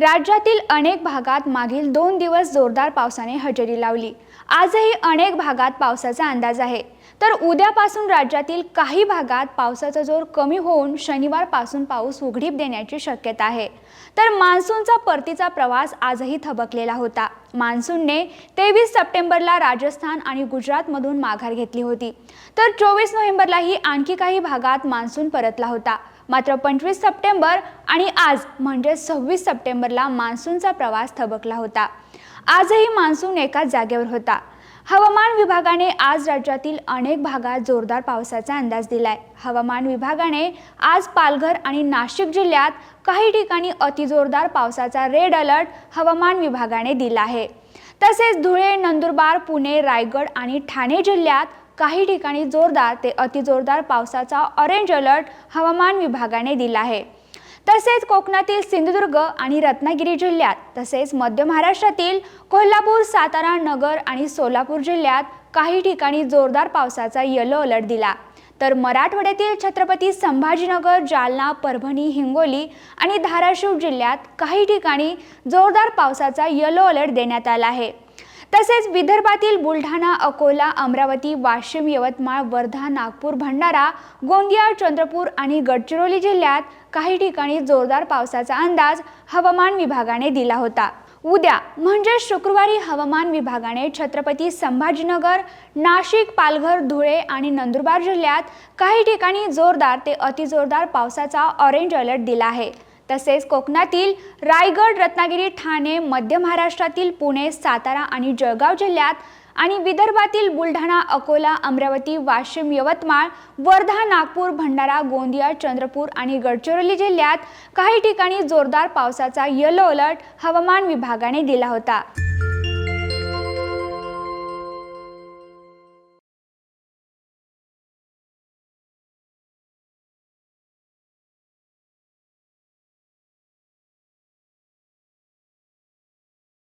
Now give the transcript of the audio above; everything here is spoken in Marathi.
राज्यातील अनेक भागात मागील दोन दिवस जोरदार पावसाने हजेरी लावली. आजही अनेक भागात पावसाचा अंदाज आहे. तर उद्यापासून राज्यातील काही भागात पावसाचा जोर कमी होऊन शनिवारपासून पाऊस उघडीप देण्याची शक्यता आहे. तर मान्सूनचा परतीचा प्रवास आजही थबकलेला होता. मान्सूनने तेवीस सप्टेंबरला राजस्थान आणि गुजरातमधून माघार घेतली होती. तर चोवीस नोव्हेंबरलाही आणखी काही भागात मान्सून परतला होता. मात्र पंचवीस सप्टेंबर आणि आज म्हणजे सव्वीस सप्टेंबरला मान्सूनचा प्रवास थबकला होता. आजही मान्सून एकाच जागेवर होता. हवामान विभागाने आज राज्यातील अनेक भागात जोरदार पावसाचा अंदाज दिलाय. हवामान विभागाने आज पालघर आणि नाशिक जिल्ह्यात काही ठिकाणी अतिजोरदार पावसाचा रेड अलर्ट हवामान विभागाने दिला आहे. तसेच धुळे नंदुरबार पुणे रायगड आणि ठाणे जिल्ह्यात काही ठिकाणी जोरदार ते अतिजोरदार पावसाचा ऑरेंज अलर्ट हवामान विभागाने दिला आहे. तसेच कोकणातील सिंधुदुर्ग आणि रत्नागिरी जिल्ह्यात तसेच मध्य महाराष्ट्रातील कोल्हापूर सातारा नगर आणि सोलापूर जिल्ह्यात काही ठिकाणी जोरदार पावसाचा येलो अलर्ट दिला. तर मराठवाड्यातील छत्रपती संभाजीनगर जालना परभणी हिंगोली आणि धाराशिव जिल्ह्यात काही ठिकाणी जोरदार पावसाचा येलो अलर्ट देण्यात आला आहे. तसेच विदर्भातील बुलढाणा अकोला अमरावती वाशिम यवतमाळ वर्धा नागपूर भंडारा गोंदिया चंद्रपूर आणि गडचिरोली जिल्ह्यात काही ठिकाणी जोरदार पावसाचा अंदाज हवामान विभागाने दिला होता. उद्या म्हणजे शुक्रवारी हवामान विभागाने छत्रपती संभाजीनगर नाशिक पालघर धुळे आणि नंदुरबार जिल्ह्यात काही ठिकाणी जोरदार ते अतिजोरदार पावसाचा ऑरेंज अलर्ट दिला आहे. तसेच कोकणातील रायगड रत्नागिरी ठाणे मध्य महाराष्ट्रातील पुणे सातारा आणि जळगाव जिल्ह्यात आणि विदर्भातील बुलढाणा अकोला अमरावती वाशिम यवतमाळ वर्धा नागपूर भंडारा गोंदिया चंद्रपूर आणि गडचिरोली जिल्ह्यात काही ठिकाणी जोरदार पावसाचा येलो अलर्ट हवामान विभागाने दिला होता.